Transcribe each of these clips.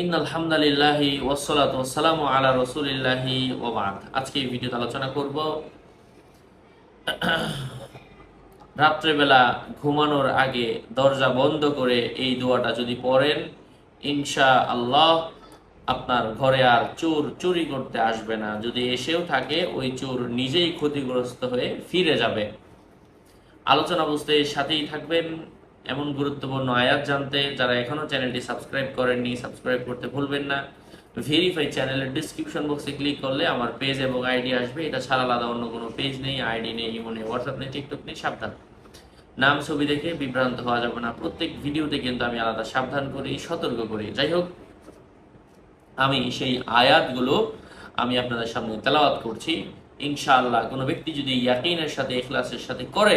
In আলহামদুলিল্লাহি ওয়াসসালাতু ওয়াসসালামু আলা রাসূলিল্লাহি ওয়া বাদ। আজকে এই ভিডিওতে আলোচনা করব রাত্রেবেলা ঘুমানোর আগে দরজা বন্ধ করে এই দোয়াটা যদি পড়েন ইনশা আল্লাহ আপনার ঘরে আর চোর চুরি করতে আসবে না। যদি এসেও থাকে, ওই চোর নিজেই ক্ষতিগ্রস্ত হয়ে ফিরে যাবে। আলোচনা বুঝতে সাথেই থাকবেন। এমন গুরুত্বপূর্ণ আয়াত জানতে যারা এখনও চ্যানেলটি সাবস্ক্রাইব করেননি, সাবস্ক্রাইব করতে ভুলবেন না। ভেরিফাই চ্যানেলের ডিসক্রিপশন বক্সে ক্লিক করলে আমার পেজ এবং আইডি আসবে। এটা ছাড়া আলাদা অন্য কোনো পেজ নেই আইডি নেই ইমো নেই হোয়াটসঅ্যাপ নেই টিকটক নেই, সাবধান। নাম, ছবি দেখে বিভ্রান্ত হওয়া যাবে না। প্রত্যেক ভিডিওতে কিন্তু আমি আলাদা সাবধান করি, সতর্ক করি। যাই হোক, আমি সেই আয়াতগুলো আমি আপনাদের সামনে তেলাওয়াত করছি। ইনশাআল্লাহ কোনো ব্যক্তি যদি ইয়াকিনের সাথে, ইখলাসের সাথে করে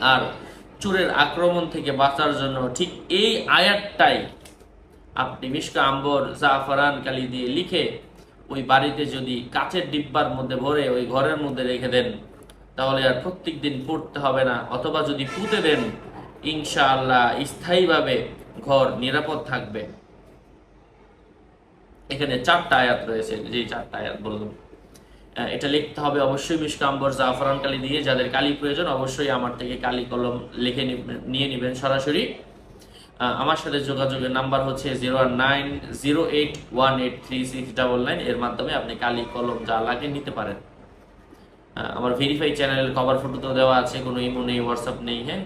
আর চোরের আক্রমণ থেকে বাঁচার জন্য ঠিক এই আয়াতটাই আপনি মিশকা আম্বর, জাফরান কালি দিয়ে লিখে ওই বাড়িতে যদি কাচের ডিব্বার মধ্যে ভরে ওই ঘরের মধ্যে রেখে দেন, তাহলে আর প্রত্যেক দিন পড়তে হবে না। অথবা যদি পুঁতে দেন, ইনশাআল্লাহ স্থায়ীভাবে ঘর নিরাপদ থাকবে। এখানে চারটা আয়াত রয়েছে। যে চারটা আয়াত বললাম এটা লিখতে হবে অবশ্যই মিশকাম্বর জাফরান কালি দিয়ে, যাদের কালি প্রয়োজন অবশ্যই আমার থেকে কালি কলম লিখে নিয়ে নেবেন সরাসরি। আমার সাথে যোগাযোগের নাম্বার হচ্ছে zero nine zero eight one eight three six double nine. এর মাধ্যমে আপনি কালি কলম যা লাগে নিতে পারেন। আমার ভেরিফাই চ্যানেলের কভার ফটো তো দেওয়া আছে, কোনো ইমো নেই হোয়াটসঅ্যাপ নেই হ্যাঁ?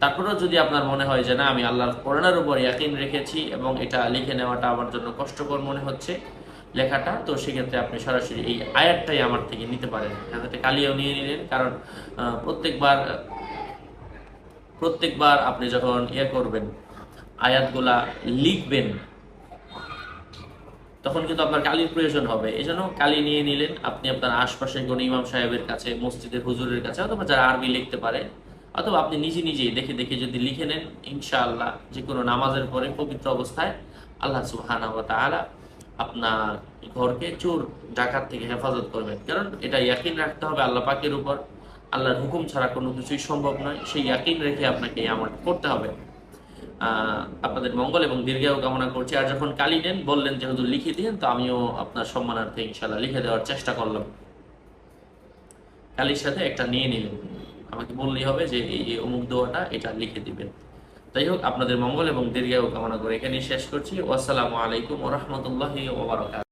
তারপরেও যদি আপনার মনে হয় যে না, আমি আল্লাহর কোরআনের উপর ইয়াকিন রেখেছি এবং এটা লিখে নেওয়াটা আমার জন্য কষ্টকর মনে হচ্ছে লেখাটা, তো সেক্ষেত্রে আপনি সরাসরি এই আয়াতটাই আমার থেকে নিতে পারেন। যাতে কালিও নিয়ে নিলেন, কারণ প্রত্যেকবার প্রত্যেকবার আপনি যখন ইয়ে করবেন, আয়াতগুলা লিখবেন, তখন কিন্তু আপনার কালির প্রয়োজন হবে। এই জন্য কালি নিয়ে নিলেন, আপনি আপনার আশপাশে কোনো ইমাম সাহেবের কাছে, মসজিদের হুজুরের কাছে, অথবা যারা আরবি লিখতে পারে, অথবা আপনি নিজে নিজেই দেখে দেখে যদি লিখে নেন, ইনশাআল্লাহ যে কোনো নামাজের পরে পবিত্র অবস্থায় আল্লাহ সুবহানাহু ওয়া তাআলা আপনার ঘরকে চোর, ডাকাত থেকে হেফাজত করবেন। কারণ এটা ইয়াকিন রাখতে হবে আল্লাহ পাকের উপর। আল্লাহর হুকুম ছাড়া কোনো কিছুই সম্ভব নয়। সেই ইয়াকিন রেখে আপনাকে আমল করতে হবে। আপনাদের মঙ্গল এবং দীর্ঘায়ু কামনা করছি। আর যখন কালি নেন, বললেন যে, হুজুর, লিখে দিন তো আমিও আপনার সম্মানার্থে ইনশাল্লাহ লিখে দেওয়ার চেষ্টা করলাম। কালির সাথে একটা নিয়ে নিলেন। আমাকে বললেই হবে যে এই অমুক দোয়াটা, এটা লিখে দিবেন। যাই হোক, আপনাদের মঙ্গল এবং দীর্ঘায়ু কামনা করে এখানেই শেষ করছি। ওয়াসসালামু আলাইকুম ওরহমতুল্লাহি ওবরাকাত